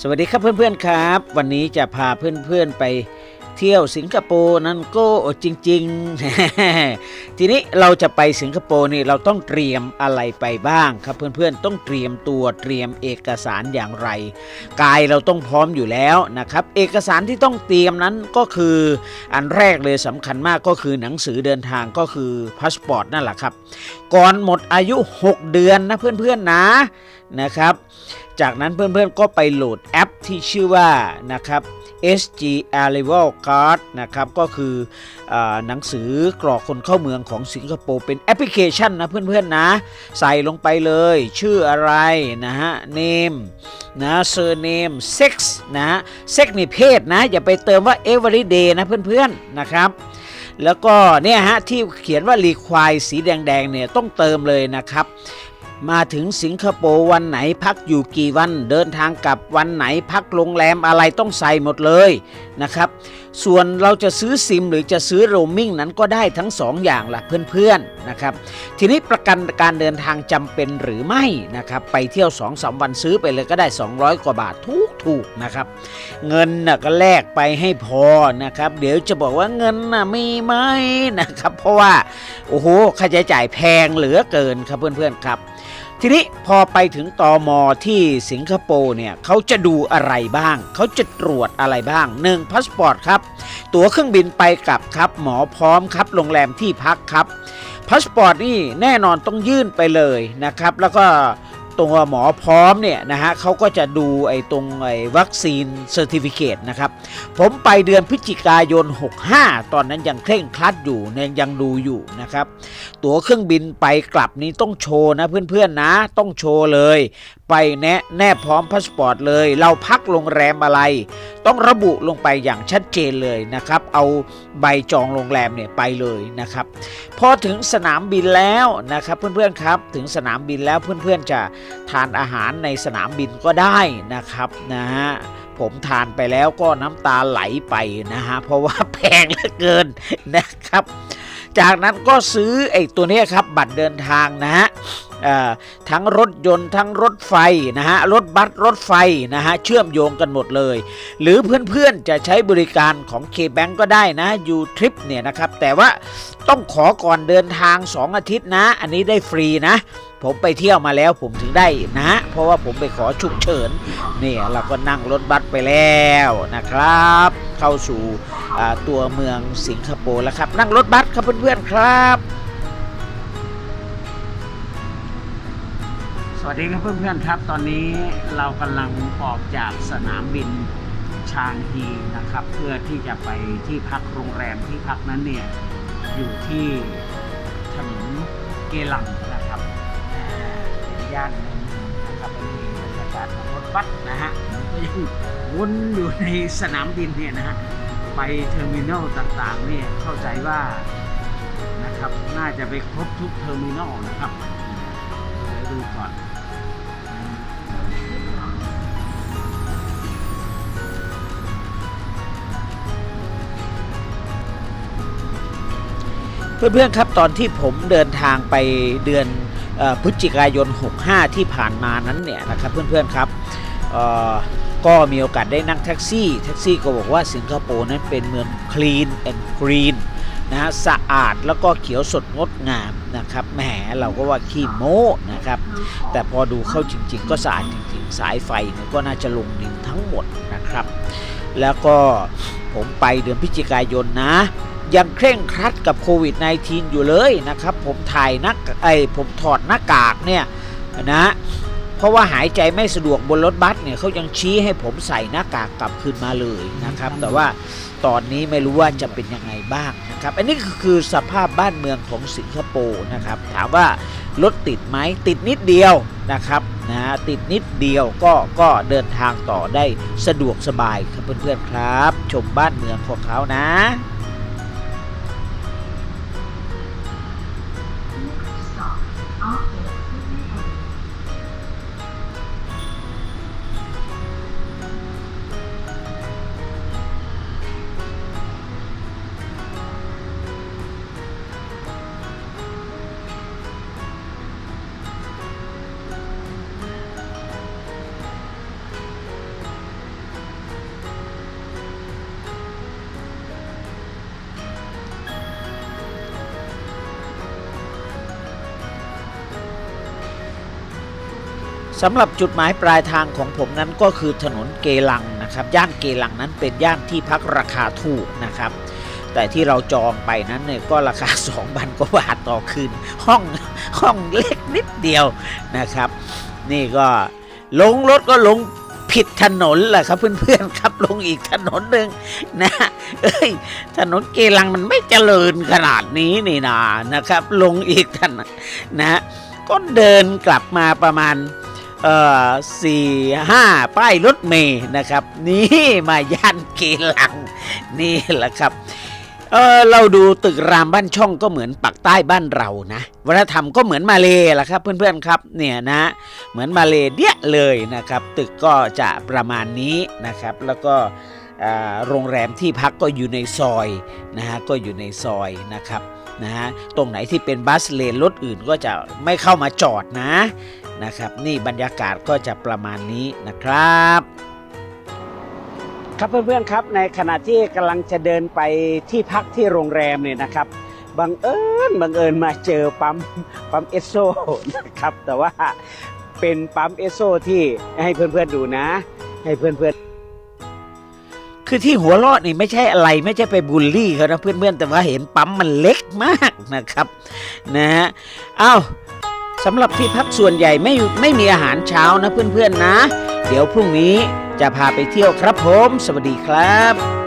สวัสดีครับเพื่อนๆครับ วันนี้จะพาเพื่อนๆไปเที่ยวสิงคโปร์นั่นก็จริงๆ ทีนี้เราจะไปสิงคโปร์นี่เราต้องเตรียมอะไรไปบ้างครับเพื่อนๆต้องเตรียมตัวเตรียมเอกสารอย่างไร กายเราต้องพร้อมอยู่แล้วนะครับ เอกสารที่ต้องเตรียมนั้นก็คืออันแรกเลยสำคัญมากก็คือหนังสือเดินทางก็คือพาสปอร์ตนั่นแหละครับ ก่อนหมดอายุ 6 เดือนนะเพื่อนๆนะนะครับ จากนั้นเพื่อนๆก็ไปโหลดแอปที่ชื่อว่านะครับ SG Arrival Card นะครับก็คืออหนังสือกรอกคนเข้าเมืองของสิงคโปร์เป็นแอปพลิเคชันนะเพื่อนๆนะ ใส่ลงไปเลย ชื่ออะไรนะฮะ name นะ surname sex นะฮะ sex นี่เพศนะ อย่าไปเติมว่า everyday นะเพื่อนๆนะครับแล้วก็เนี่ยฮะที่เขียนว่า require สีแดงๆเนี่ยต้องเติมเลยนะครับ มาถึงสิงคโปร์วันไหนพักอยู่กี่วันเดินทางกลับวันไหนพักโรงแรมอะไรต้องใส่หมดเลยนะครับ ส่วนเราจะซื้อซิมหรือจะซื้อโรมมิ่งนั้นก็ได้ทั้งสองอย่างละเพื่อนๆนะครับ ทีนี้ประกันการเดินทางจำเป็นหรือไม่นะครับ ไปเที่ยว2อสวันซื้อไปเลยก็ได้ 200 กว่าบาททุก ถูกนะครับ เงินน่ะก็แลกไปให้พอนะครับ เดี๋ยวจะบอกว่าเงินน่ะมีไหมนะครับ เพราะว่าโอ้โหค่าใช้จ่ายแพงเหลือเกินครับเพื่อนๆครับทีนี้พอไปถึงตอมอที่สิงคโปร์เนี่ยเขาจะดูอะไรบ้าง เขาจะตรวจอะไรบ้าง 1. พาสปอร์ตครับ ตั๋วเครื่องบินไปกลับครับ หมอพร้อมครับ โรงแรมที่พักครับพาสปอร์ตนี่แน่นอนต้องยื่นไปเลยนะครับ แล้วก็ ตัวหมอพร้อมเนี่ยนะฮะเขาก็จะดูไอ้ตรงไอ้วัคซีนเซอร์ติฟิเคตนะครับ ผมไปเดือนพฤศจิกายน 65 ตอนนั้นยังเคร่งครัดอยู่ยังยังดูอยู่นะครับ ตั๋วเครื่องบินไปกลับนี้ต้องโชว์นะเพื่อนๆนะต้องโชว์เลย ไปแนะแนบพร้อมพาสปอร์ตเลย เราพักโรงแรมอะไร ต้องระบุลงไปอย่างชัดเจนเลยนะครับ เอาใบจองโรงแรมเนี่ยไปเลยนะครับ พอถึงสนามบินแล้วนะครับเพื่อนๆครับ ถึงสนามบินแล้วเพื่อนๆจะทานอาหารในสนามบินก็ได้นะครับนะฮะผมทานไปแล้วก็น้ำตาไหลไปนะฮะเพราะว่าแพงเหลือเกินนะครับ จากนั้นก็ซื้อไอ้ตัวนี้ครับบัตรเดินทางนะฮะ ทั้งรถยนต์ทั้งรถไฟนะฮะรถบัสรถไฟนะฮะเชื่อมโยงกันหมดเลย หรือเพื่อนๆจะใช้บริการของ K-Bank ก็ได้นะยูทริปเนี่ยนะครับแต่ว่าต้องขอก่อนเดินทาง 2 อาทิตย์นะ อันนี้ได้ฟรีนะ ผมไปเที่ยวมาแล้วผมถึงได้นะ เพราะว่าผมไปขอฉุกเฉินเนี่ยเราก็นั่งรถบัสไปแล้วนะครับ เข้าสู่ตัวเมืองสิงคโปร์แล้วครับ นั่งรถบัสครับเพื่อนๆครับ สวัสดีครับเพื่อนๆครับ ตอนนี้เรากำลังออกจากสนามบินชางฮีนะครับ เพื่อที่จะไปที่พักโรงแรมที่พักนั้นเนี่ยอยู่ที่ถนนเกลังนะครับอ่าเป็นย่านเมืองนะครับเป็นบรรยากาศของรถบัสนะฮะก็ยังวนอยู่ในสนามบินเนี่ยนะฮะไปเทอร์มินอลต่างๆเนี่ยเข้าใจว่านะครับน่าจะไปครบทุกเทอร์มินอลนะครับ เพื่อนๆครับตอนที่ผมเดินทางไปเดือนพฤศจิกายน 65 ที่ผ่านมานั้นเนี่ยนะครับเพื่อนๆครับก็มีโอกาสได้นั่งแท็กซี่ แท็กซี่ก็บอกว่าสิงคโปร์นั้นเป็นเมือง clean and green นะฮะสะอาดแล้วก็เขียวสดงดงามนะครับแหมเราก็ว่าขี้โม้นะครับ แต่พอดูเข้าจริง ๆ ก็สะอาดจริง ๆ สายไฟเนี่ยก็น่าจะลงดินทั้งหมดนะครับ แล้วก็ผมไปเดือนพฤศจิกายนนะ ยังเคร่งครัดกับโควิด -19 อยู่เลยนะครับผมถ่ายหนักไอยผมถอดหน้ากากเนี่ยนะเพราะว่าหายใจไม่สะดวกบนรถบัสเนี่ยเขายังชี้ให้ผมใส่หน้ากากกลับคืนมาเลยนะครับ แต่ว่าตอนนี้ไม่รู้ว่าจะเป็นยังไงบ้างนะครับ อันนี้ก็คือสภาพบ้านเมืองของสิงคโปร์นะครับ ถามว่ารถติดไหมติดนิดเดียวนะครับนะติดนิดเดียวก็ก็เดินทางต่อได้สะดวกสบายครับเพื่อนๆครับ ชมบ้านเมืองของเขานะ สำหรับจุดหมายปลายทางของผมนั้นก็คือถนนเกลังนะครับ ย่านเกลังนั้นเป็นย่านที่พักราคาถูกนะครับ แต่ที่เราจองไปนั้นเนี่ยก็ราคา2พันกว่าบาทต่อคืน ห้องห้องเล็กนิดเดียวนะครับ นี่ก็ลงรถก็ลงผิดถนนแหละครับเพื่อนๆครับลงอีกถนนหนึ่งนะเอ้ยถนนเกลังมันไม่เจริญขนาดนี้นี่นานะครับ ลงอีกถนนนะก็เดินกลับมาประมาณ เอ่อสี่ห้าป้ายรถเมย์นะครับ นี่มาย่านเกลัง นี่แหละครับเออเราดูตึกรามบ้านช่องก็เหมือนปักใต้บ้านเรานะวัฒนธรรมก็เหมือนมาเลแหละครับ เพื่อนๆครับเนี่ยนะ เหมือนมาเลเดียเลยนะครับ ตึกก็จะประมาณนี้นะครับ แล้วก็โรงแรมที่พักก็อยู่ในซอยนะฮะก็อยู่ในซอยนะครับนะฮะตรงไหนที่เป็นบัสเลนรถอื่นก็จะไม่เข้ามาจอดนะ นะครับ นี่บรรยากาศก็จะประมาณนี้นะครับ ครับเพื่อนๆครับ ในขณะที่กำลังจะเดินไปที่พักที่โรงแรมเนี่ยนะครับบังเอิญบังเอิญมาเจอปั๊มปั๊มเอสโซนะครับ แต่ว่าเป็นปั๊มเอสโซที่ให้เพื่อนๆดูนะ ให้เพื่อนๆคือที่หัวราะนี่ไม่ใช่อะไรไม่ใช่ไปบูลลี่เขานะเพื่อนๆแต่ว่าเห็นปั๊มมันเล็กมากนะครับนะฮะอ้าว สำหรับที่พักส่วนใหญ่ไม่ไม่มีอาหารเช้านะเพื่อนๆนะ เดี๋ยวพรุ่งนี้จะพาไปเที่ยวครับผม สวัสดีครับ